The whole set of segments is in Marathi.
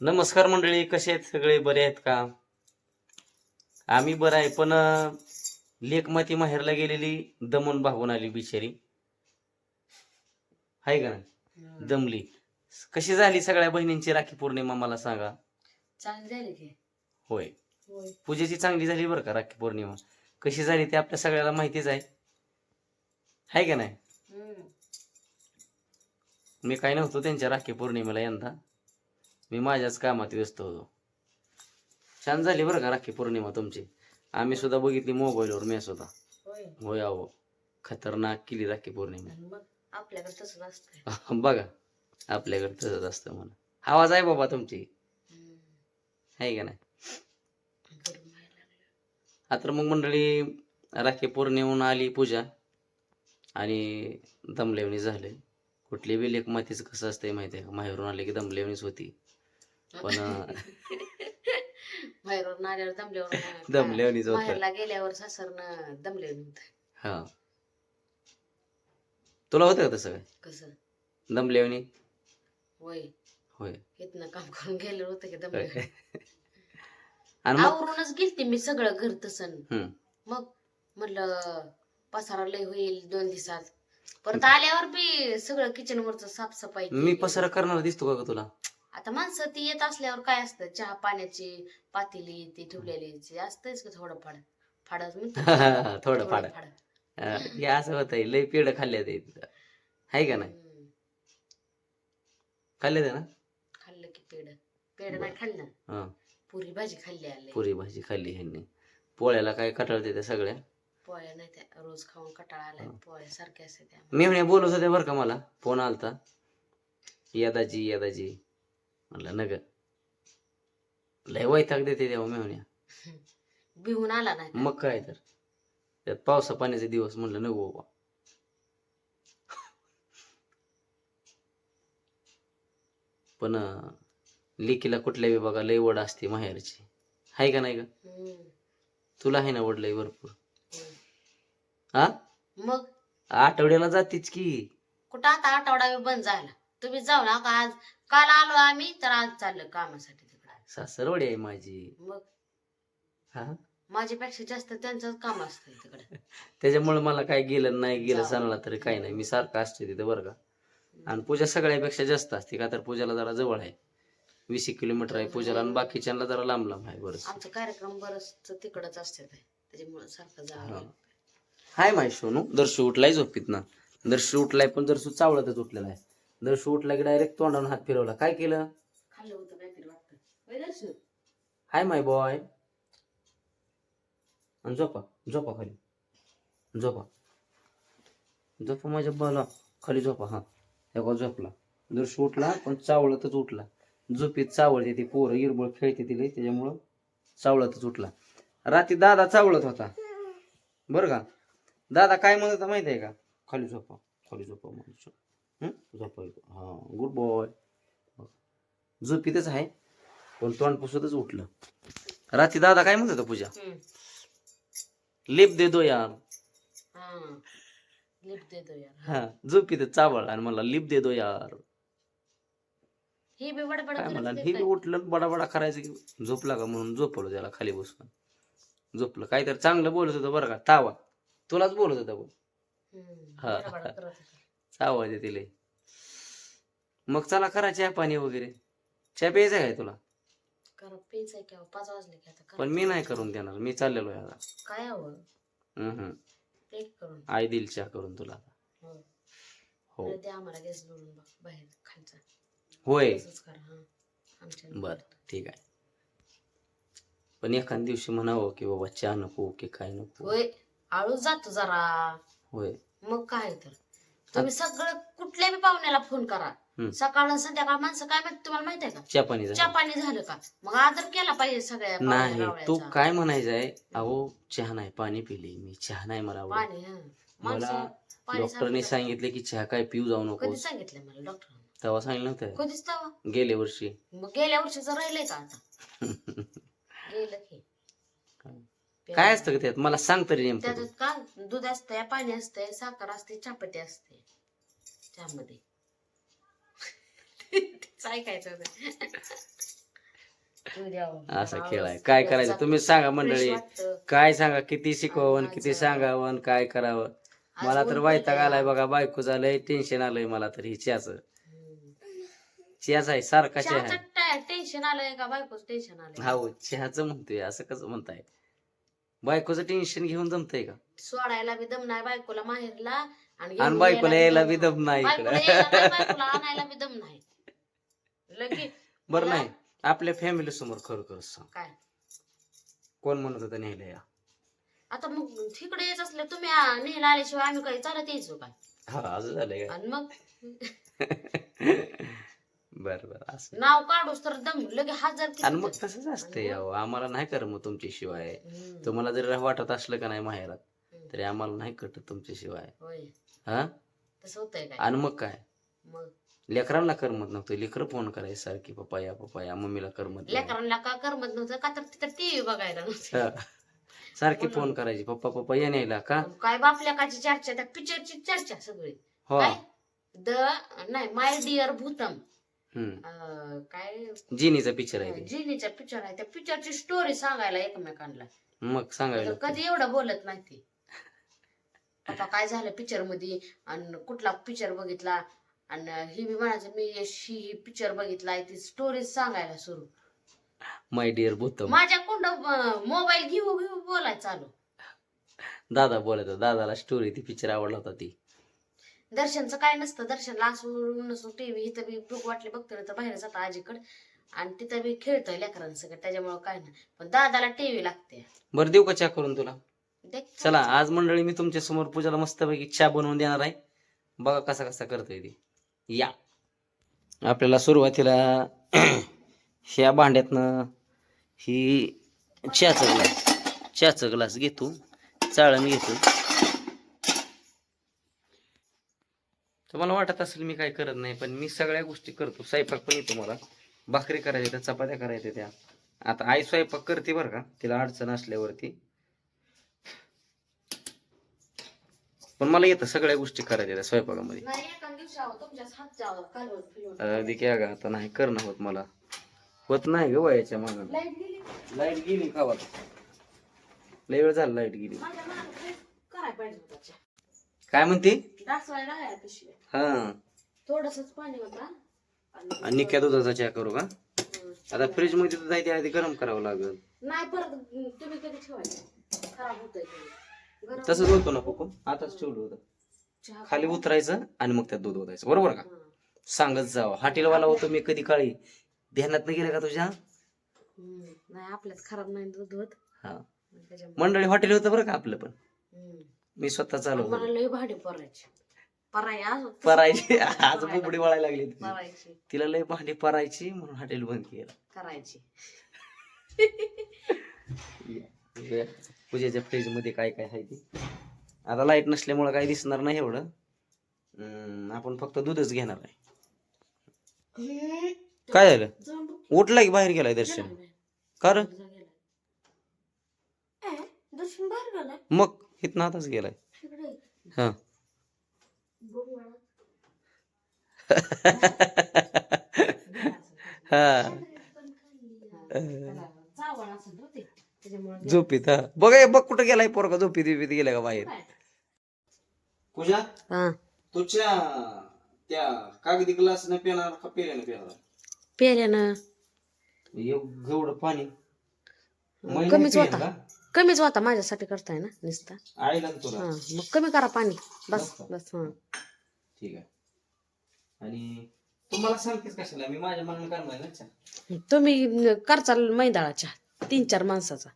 नमस्कार मंडळी कसे आहेत सगळे? बरे आहेत का? आम्ही बरं आहे पण अं, लेकमाती माहेरला गेलेली दमून भागून आली बिचारी. आहे का दमली. कशी झाली सगळ्या बहिणींची राखी पौर्णिमा मला सांगा. चांगली झाली की. होय. होय. पूजेची चांगली झाली बरं का राखी पौर्णिमा. कशी झाली ते आपल्या सगळ्याला माहितीच आहे. आहे का नाही? मी काय नव्हतो त्यांच्या राखी पौर्णिमेला यंदा. मी माझ्याच कामात व्यस्त होतो. छान झाली बरं का राखी पौर्णिमा तुमची. आम्ही सुद्धा बघितली मोबाईलवर मी सुद्धा. होय. अहो. खतरनाक केली राखी पौर्णिमा. आपल्याकडे तसंच बघा आपल्याकडे तसंच असतं म्हणा. आवाज आहे बाबा तुमची. आहे का नाही. आता मग मंडळी राखी पौर्णिमेहून आली पूजा. आणि दमलेवणी झाले. कुठली बी लेख मातीचं कसं असतंय माहिती आहे का? माहेरून आले की दमलेवणीच होती. पण बाहेरून आल्यावर दमल्यावर होतं. बाहेरला गेल्यावर सासरनं दमले हा. तुला होतं का तसं? काय कसं? दमलेवणी होय. होय. इथनं काम करून गेलं होतं की दमले आणि मग? आवरूनच गेलते मी सगळं घर तसं. हम्म. मग म्हणलं पसारा लय होईल दोन दिवसात. परत आल्यावर बी सगळं किचन वरच साफसफाई मी केली. पसारा करणार दिसतो का ग तुला? आता माणसं ती येत असल्यावर काय असतं? चहा पाण्याची पातेली ती ठेवलेली असतंच की थोडं फाड म्हणतात. थोडं फाड. हे असं होत लय पेड खाल्ले ते आहे का नाही. खाल्ले ते ना? खाल्लं की पेड पेड नाही खाल्लं. हा. पुरी भाजी खाल्ली आले. पुरी भाजी खाल्ली ह्यांनी. पोळ्याला काय कटाळते त्या सगळ्या? पोळ्या नाही त्या रोज खाऊन कटाळा आलाय. पोळ्या सारख्या असते त्या. मेहण्या बोलत होत्या बरं का मला? फोन आलता. यदाजी यदाजी. म्हणलं नग लय वैताग देते तेव्हा मेहण्या बिहून आला नाही? मग काय तर. त्यात पावसा पाण्याचे दिवस म्हणलं नको बाबा. पण लेकीला कुठल्या विभागा लय वड असते माहेरची. आहे का नाही का. तुला आहे ना वड लय भरपूर. होय. हा मग? आठवड्याला जातीच की. कुठं आता आठवडा बंद झाला. तुम्ही जाऊ ना का आज. काल आलो आम्ही तर आज चाललं कामासाठी तिकडे. सासरवडी आहे माझी. मग? हा? माझ्यापेक्षा जास्त त्यांचंच काम असतं तिकडे. त्याच्यामुळे मला काय गेलं नाही गेलं जाऊ. सणाला तरी काही नाही. मी सारखं असते तिथे बरं का. आणि पूजा सगळ्यापेक्षा जास्त असते का तर पूजाला जरा जवळ आहे. वीस एक किलोमीटर आहे पूजाला आणि बाकीच्यांना जरा लांब लांब आहे बरंच. आमचं कार्यक्रम बरंच तिकडच असते त्याच्यामुळे सारखं जावं हा. लागतं. हाय माय सोनू दर्शू उठलाय झोपीत ना दर्शू उठलाय पण दर्शू चावळतच उठलेला आहे. दर्शू उठला की डायरेक्ट तोंडावून हात फिरवला. काय केलं? खाल्लं होतं काहीतरी वाटतं. होय दर्शू? Hi my boy. आणि झोपा झोपा खाली. झोपा. झोपा माझ्या बाला. खाली झोपा हा. एका झोपला. दर्शू उठला पण चावळतच उठला. झोपीत चावळते ती पोरं इरबळ खेळते तिला त्याच्यामुळं चावळतच उठला. रात्री दादा चावळत होता. बरं का? दादा काय म्हणत होता माहिती आहे का? खाली झोपा खाली झोपा म्हणून. हं? झोपा. हा. गुड बॉय झोपीतच आहे. पण तोंड पुसतच उठलं. रात्री दादा काय म्हणत होता पूजा. लेप दे दो यार. हा. लिफ्ट देतो यार. हा. झोपीत चावळ आणि मला लिप दे दो यार. हे बी बडबड काय करत हे बी? उठलं बडाबडा करायचं की झोपला का म्हणून झोपवलं त्याला खाली बसून. झोपलं. काहीतरी चांगलं बोलत होतं बरं का. तावा. तुलाच बोलत होता बोल हम्म. हा. बडबड करत होता. चावा दे तिले. मग चला करा चहा पाणी वगैरे. चहा प्यायचा आहे तुला? करा प्यायचंय की अहो, पाच वाजले की आता करा. पण मी नाही करून देणार मी चाललेलो आहे आता. काय हवं हम्म. करून. आई दिल चहा करून तुला हो. हो. नाही ते आम्हाला गॅस जोडून बघ बाहेर खालचा. होय. तसंच करा हा. आमच्या बर ठीक आहे. पण एखाद दिवशी म्हणावं की बाबा चहा नको की काय नको. होय. आळू जातो जरा. होय. मग काय तर. तुम्ही सगळं कुठल्या बी पाहुण्याला फोन करा. सकाळ संध्याकाळ माणसं काय माहिती तुम्हाला माहिती आहे का? चहा पाणी झालं. चहा पाणी झालं का? मग आदर केला पाहिजे सगळ्या पाहुण्या नाही तू रावळ्याचा. काय म्हणायचं आहे? अहो चहा नाही पाणी पिले मी. चहा नाही मला आवडत. पाणी हं. मला माणसं पाणी डॉक्टरने सारखं- सांगितले की चहा काय पिऊ जाऊ नको कधी सांगितलं मला डॉक्टर तेव्हा सांगितलं नव्हतं कधीच तेव्हा गेल्या वर्षी. मग गेल्या वर्षीच राहिलंय का आता? गेलं की. काय असतं का त्यात? मला सांग तरी नेमकं तू. त्याच्यात का दूध असतंय पाणी असतंय साखर असते चहापत्ती असते चहामध्ये तेच ऐकायचं होतं. तू द्यावं. असा खेळ आहे. काय करायचं? तुम्ही सांगा मंडळी. काय सांगा? किती शिकवावं? किती सांगावं? काय करावं? मला तर वैताग. आलाय बघा. बायको झालंय टेन्शन आलंय मला तर ही हम्म. चियाच आहे सारखा चहा. चहाचं टेन्शन आलंय का? बायकोच टेन्शन आलंय. हा हो, चहाचं म्हणतोय असं कसं म्हणताय? बायकोचं टेन्शन घेऊन जमतंय का? सोडायला बी दम नाही बायकोला माहेरला आणि घेऊन बायकोला यायला बी. दम नाही बायकोला इकडं. यायला नाही, बायकोला आणायला बी दम नाही. लगेच बरं नाही आपल्या फॅमिली समोर खरं खरं सांग. काय? कोण म्हणत होतं न्यायला या? आता मग तिकडे येत असले तुम्ही आ, नेहला आल्याशिवाय आम्ही काही चालत यायचो काय? हा असं झालंय का? आणि मग? बर बर असं. नाव काढूस तर दम लगे हजार आणि मग. तसंच असतंय अहो आम्हाला नाही कर मग तुमच्याशिवाय. हम्म. तुम्हाला जरी वाटत असलं का नाही माहेरात हम्म. तरी आम्हाला नाही कटत तुमच्याशिवाय. होय. हा? तसं होतंय काय? आणि मग काय? मग? लेकरांना करमत नव्हतं. लेकरं फोन करायचं सारखी पप्पा या पप्पा या मम्मीला करमत नाही. लेकरांना का करमत नव्हतं? का तर तिथं टीव्ही बघायला नव्हतं? हा. सारखी फोन करायची पप्पा पप्पा या न्यायला का? काय बापल्याकाची चर्चा त्या पिक्चरची चर्चा सगळी. हो. काय? द नाही माय डिअर भूतम. अं, काय? जिनीचा पिक्चर आहे ते. जिनीचा पिक्चर आहे. त्या पिक्चरची स्टोरी सांगायला एकमेकांना. मग सांगायला तर कधी एवढं बोलत नाही ती. पप्पा काय झालं पिक्चरमध्ये? आणि कुठला पिक्चर बघितला? आणि ही बी म्हणायचं मी यशी ही पिक्चर बघितलाय ती स्टोरी सांगायला सुरू. माय डिअर भूतम माझ्या कुंड मोबाईल घेऊ घेऊ बोलाय चालू. दादा बोलत होता. दादाला स्टोरी ती पिक्चर आवडला होता ती. दर्शनचं काय नसतं. दर्शनला असं नसतो टीव्ही इथं बी भूक वाटली बघतो ना तर बाहेर जातं आजीकडे. आणि तिथं बी खेळतोय लेकरांसगळं त्याच्यामुळं काय नाही. पण दादाला टीव्ही लागते. बरं देऊ का चहा करून तुला? चला आज मंडळी मी तुमच्यासमोर पूजाला मस्तपैकी चहा बनवून देणार आहे. बघा कसा कसा करतोय ती. या. आपल्याला सुरुवातीला ह्या भांड्यातनं ही चहाचा ग्लास चहाचा ग्लास घेतो चाळण घेतो. तर मला वाटत असेल मी काय करत नाही पण मी सगळ्या गोष्टी करतो. स्वयंपाक पण येतो मला. भाकरी करायच्या त्या चपात्या करायच्या त्या. आता आई स्वयंपाक करते बरं का. तिला अडचण असल्यावरती. पण मला येतं सगळ्या गोष्टी करायच्या त्या स्वयंपाकामध्ये. अगदी काय गा आता नाही करणं होत मला. होत नाही ग वयाच्या मागं. लाइट गेली. का लय वेळ झाला लाइट गेली. काय म्हणते? हा. थोडसच पाणी होता. आणि- निक्या दुधाचा चहा करू का. आता फ्रीजमध्ये दूध आहे ते आधी गरम करावं लागेल. नाही परत तुम्ही कधी ठेवायचं? खराब होतंय तसंच होतो ना पप्पा. आताच ठेवलं होतं. खाली उतरायचं आणि मग त्यात दूध ओतायचं. बरोबर का. सांगत जावं. हॉटेलवाला होतो मी कधी काळी. ध्यानात नाही गेलं का तुझ्या. नाही आपल्यात खराब नाही दूध होत. हा. मंडळी हॉटेल होतं बरं का आपलं पण. मी स्वतः चालवतो. मला लय भाडी परायची. पराय आज परायची. आज बुबडी वळायला लागली तिची. परायची. तिला लय भांडी परायची म्हणून हॉटेल बंद केलं. करायची. पूजेच्या फ्रीजमध्ये काय काय आहे ते? आता लाइट नसल्यामुळे काही दिसणार नाही एवढं. हम्म, आपण फक्त दूधच घेणार आहे. काय झालं? जाऊन बघ. उठला की बाहेर गेलाय दर्शन. कारण दर्शन बाहेर मग? इथं आताच गेलाय. हा. झोपीत हा. बघ बघ कुठं गेलाय पोरगा झोपीत बिपीत गेला का बाहेर? पूजा हा. तुझ्या त्या कागदी ग्लास न पिणार का पेल्यानं पिणार पेल्यानं. एवढं पाणी. कमीच होता. का? कमीच होता माझ्यासाठी करताय ना नुसता. आईला ना तुला. हा मग कमी करा पाणी. बस बस हा. ठीक आहे. आणि तुम्हाला कशाला मी माझ्या मनाने करणार ना चहा. तुम्ही करचाल मैदाळाच्या तीन चार माणसाचा.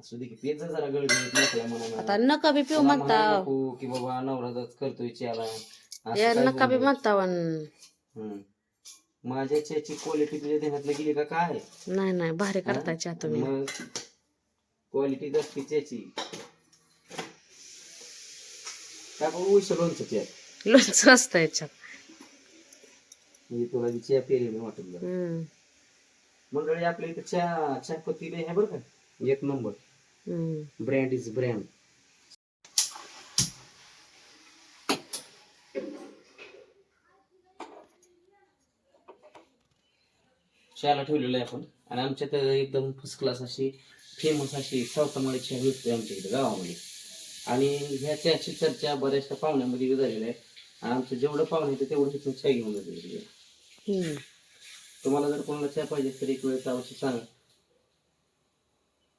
असू दे की पेज जा जरा गळगळीत मोकळ्या मनानं. आता नका बी पिऊ तुला म्हणता. म्हणायला नको की बाबा करतोय चहाला. असं काय नका बी बोलू. म्हणता वन हम्म. माझ्या चहाची क्वालिटी तुझ्या ध्यानातलं गेली का काय? नाही नाही भारी करताय चहा तुम्ही. मग क्वालिटी असते त्याची काय बघू उशी लोणचं त्यात लोणचं असतं याच्यात. म्हणजे तुला जी चहा पेरी नाही वाटत जरा. हम्म, मंडळी आपल्या इथं चहा चहा पत्ती आहे बरं का? एक नंबर. हम्म. ब्रँड इज ब्रँड चहाला ठेवलेलं आहे आपण. आणि आमच्यात एकदम फर्स्ट क्लास अशी फेमस अशी चहा भेटतोय आमच्या इकडे गावामध्ये. आणि ह्या चहाची चर्चा बऱ्याचशा पाहुण्यामध्ये बी झालेली आहे. आणि आमचं जेवढं पाहुणे येतं तेवढं तिथून चहा घेऊन जाते हम्म. तुम्हाला जर कोणाला चहा पाहिजे तर एक वेळेस अवश्य सांगा.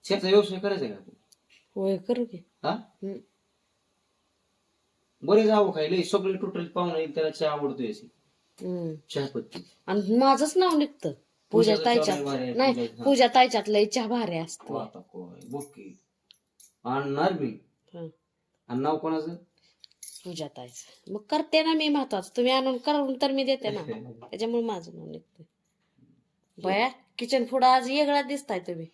चहाचा व्यवसाय करायचा आहे का आपण? होय करू की. हा? हम्म. बरेच आवड लय सगळे टोटल पाहुणे त्याला चहा आवडतोय अशी हम्म. चहापत्ती. आणि माझंच नाव निघतं. पूजा पूजाचं ताईच्या चहा भारी आहे, नाही पूजा- ताईच्यात लय चहा भारी असतो आता बोकी आणणार मी. हं. आणि नाव कोणाचं? पूजा ताईचं. मग करते ना मी महत्वाचं. तुम्ही आणून करून तर मी देते ना. त्याच्यामुळे माझं नाव निघतं बया किचन फूड आज वेगळा दिसताय तुम्ही.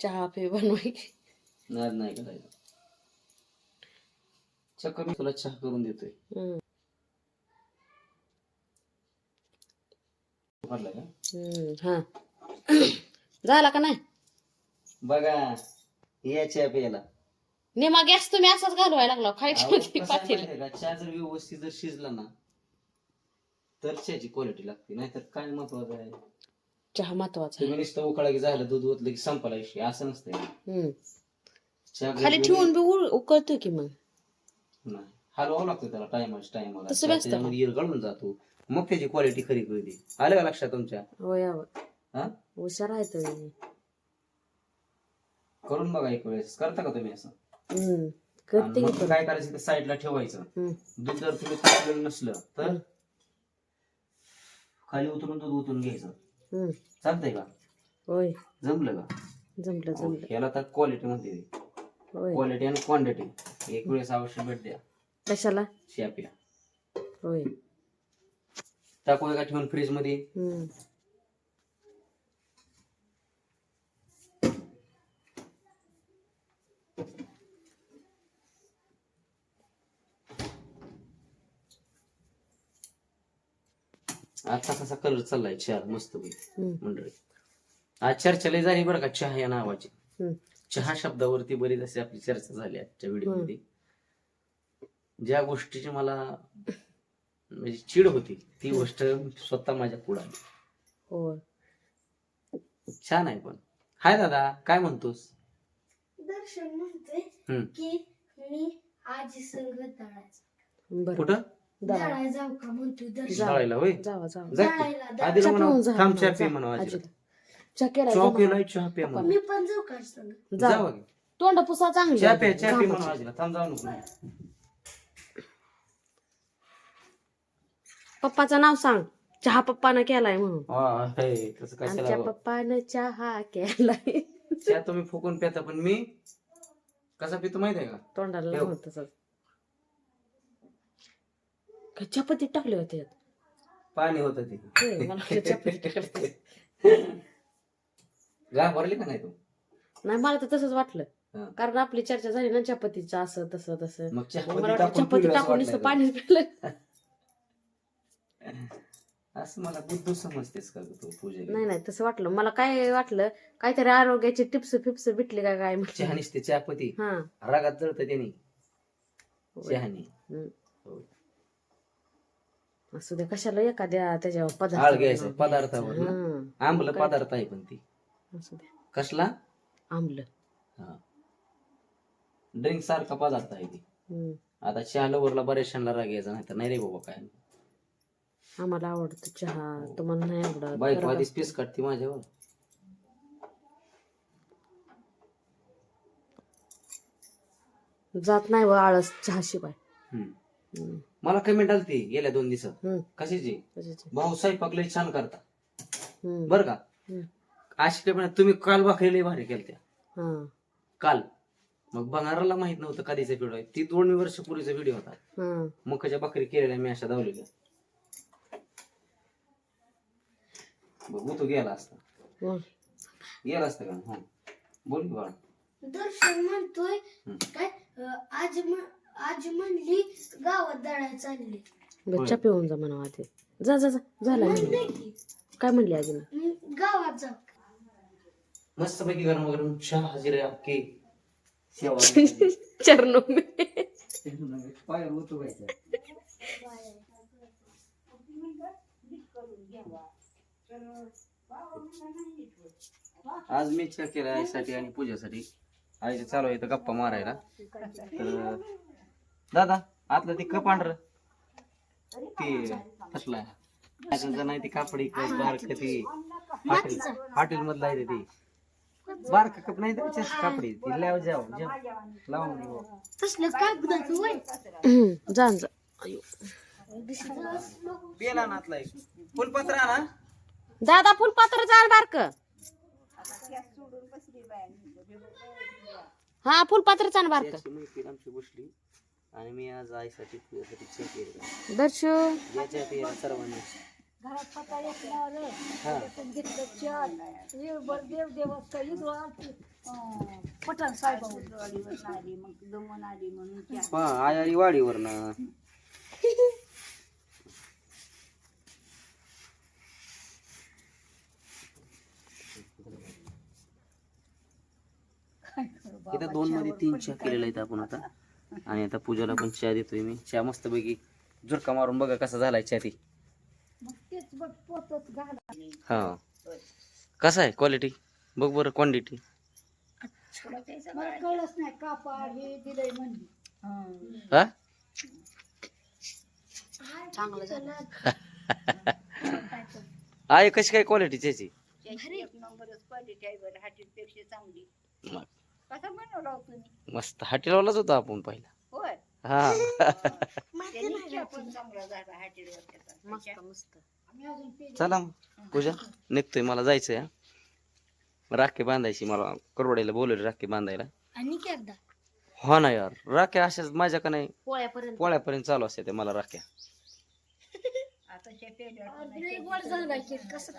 चहा पे बनवाय. नाही नाही करायचं. चक्कर मी तुला चहा करून देतोय. हम्म. वाटलं का हम्म, हा. झाला का नाही? बघा या चहा प्यायला. निमा गॅस तुम्ही असाच घालवायला लागला. खायची आहे पातेल. आहे चहा जर व्यवस्थित जर शिजला ना तर चहाची क्वालिटी लागते. नाहीतर काय महत्वाचं आहे? चहा महत्त्वाचा तुम्ही नुसतं उकळा की झालं दूध ओतलं की संपाला विषय. असं नसतंय. हम्म. चहा खाली घरी- ठेवून बी उळ- उकळतो की मग? नाही. हलवावं लागतं त्याला टायमाच टायमाला तसं का? त्याच्यामध्ये गळून जातो. मग त्याची क्वालिटी खरी कळते. आलं का लक्षात तुमच्या? होय. हा? हुशार आहे तुम्ही. करून बघा एक वेळेस. करता का तुम्ही असं? हम्म. आणि करते की मग पण. काय करायचं ते साईडला ठेवायचं. हम्म. दूध जर तुम्ही तापलेलं नसलं तर हम्म. खाली उतरून दूध ओतून घ्यायचं. हम्म. चालतंय का? होय. जमलं का? जमलं जमलं. याला तर क्वालिटी म्हणते होय. क्वालिटी आणि क्वांटिटी एक वेळेस अवश्य भेट द्या. कशाला? शियापिया होय. टाकून का ठेवून फ्रीजमध्ये हम्म. आता कसा कलर चाललाय चहा मस्त हम्म. मंडळी आज चर्चा लय झाली बरं का चहा या नावाची हम्म. चहा शब्दावरती बरीच अशी आपली चर्चा झाली आजच्या व्हिडिओमध्ये ज्या गोष्टीची मला म्हणजे चिड होती ती गोष्ट स्वतः माझ्या पुढे आली होय छान आहे पण हाय दादा काय म्हणतोस दर्शन म्हणतोय हम्म. की मी आजी संग दळायचं बरं कुठं दळा दळाय जाऊ का म्हणतोय दर्शन जा. दळायला होय जावा जावा जा की. दळायला दळायला. आधीला चहा म्हणा पिऊन जा. थांब चहा जा. पे म्हणा आजीला आजीला. चहा केला चहा जमा. पिलाय चहा पे म्हणा मी पण जाऊ का संग जा जावा की. तोंड पुसा चांगली चहा पे चहा पे घामाची. म्हणा आजीला थांब जाऊ नको पप्पाचं नाव सांग. चहा पप्पानं केलाय म्हणून. हे, तसं आमच्या कशाला पप्पानं चहा केलाय. चहा तुम्ही फुकून पिता पण मी कसा पितो माहीत आहे का? तोंडाला ठेव. काय चपाती टाकली होती यात? पाणी होत होय, मला वाटलं चपाती टाकली. गार भरली का नाही तू? नाही मला तर तसंच वाटलं. कारण आपली चर्चा झाली ना चपातीचं असं तसं तसं. मग मग चहा मला वाटलं टाकून चपाती टाकून नुसतं पाणी पिलं. का? असं मला बुद्धू समजतेस का तू पूजा नाही नाही तसं वाटलं. मला काय वाटलं काहीतरी आरोग्याची टिप्स फिप्स भेटली का काय चहा म्हटलं निसते चहापती. हा. रागात जळत त्याने. चहाने. असू दे कशाला एखाद्या त्याच्यावर आळ पदार्थ पदार्थावर ना. हा आंबलं काय? पदार्थ आहे पण ती. असू दे. कसला? आंबलं हा. ड्रिंक सारखा पदार्थ आहे ती. हम्म. आता चहा लवरला बऱ्याचशांना राग यायचा नाही तर नाही रे बाबा काय. आम्हाला आवडतो चहा. तुम्हाला नाही आवडत. आधीच असतो. पीस काढते माझ्यावर. जात नाही व आळस चहा शिवाय हम्म. मला कमेंट आलती गेल्या दोन दिवसात. हम्म. कशाची. भाऊ स्वयंपाक लय छान करता. हम्म. बर का? हम्म. अशी तुम्ही काल भाकरी भारी केलत्या. हा. काल. मग बंगाराला माहीत नव्हतं कधीचा व्हिडिओ आहे. ती दोन वर्षापूर्वीचा व्हिडिओ होता. हा. मुखाच्या भाकरी केलेल्या मी अशा धावलेल्या. बघू तो गेला असता. बोल. गेला असता का? हा. बोल की बाळा. दर्शन म्हणतोय. काय अं, आजी आजी म्हणली गावात दळायला चालली. चहा पिऊन जा म्हणा आधी जा जा जा. झाला म्हणले की. काय म्हणली आजी मी गावात जाऊ. मस्त पैकी गरम गरम चहा हजिरे अख्खे. सेवा चरणो में पाय होतो आज मी चहा केला आईसाठी आणि पूजासाठी. आईचे चालू आहे इथं गप्पा मारायला. तर दादा आतलं ते कप पांढर ते फसलाय. जर नाही ती कापडी बारक ती. हॉटेल हॉटेल मधला आहे ते. बारक कप नाही त्याच्याच कापडी ती लाव जाव जाव. लावून वय? जा जा. अयो. पेला नातला एक फुलपत्र आणा दादा फुलपात्र जाण बारक. हा फुलपात्र चाण बारक. मैत्रीण आमची बसली. आणि मी आज आईसाठी तुझ्यासाठी चहा केला दर्शू. याच्या ते सर्वांनी. घरात पता. हा. घेतलं देव पठाण साहेब आली मग दमन आली म्हणून. हा आई आली वाडीवरनं. इथं दोन मध्ये तीन चहा केलेला आहेत आपण आता. आणि आता पूजाला पण चहा देतोय मी. चहा मस्त पैकी झुरका मारून बघा कसा झालाय चहा ती. मग तेच बघ पोतच घाला. हा. कसा आहे क्वालिटी बघ बरं क्वांटिटी हे हा. आहे कशी काय क्वालिटी त्याची कसा बनवला हो तुम्ही? मस्त. हॉटेलवालाच होता आपण पहिला. होय? हा. त्यांनी चहा पण चांगला झाला हाटीवर मस्त मस्त. आम्ही अजून पेले चला मग, पूजा. निघतोय मला जायचंय हा. राखी बांधायची मला करवड्याला बोलवले राखी बांधायला. आणि की एकदा. हो ना यार. राख्या अशाच माझ्या का नाही? पोळ्यापर्यंत. पोळ्यापर्यंत चालू असते मला राख्या. आता झाला की कसं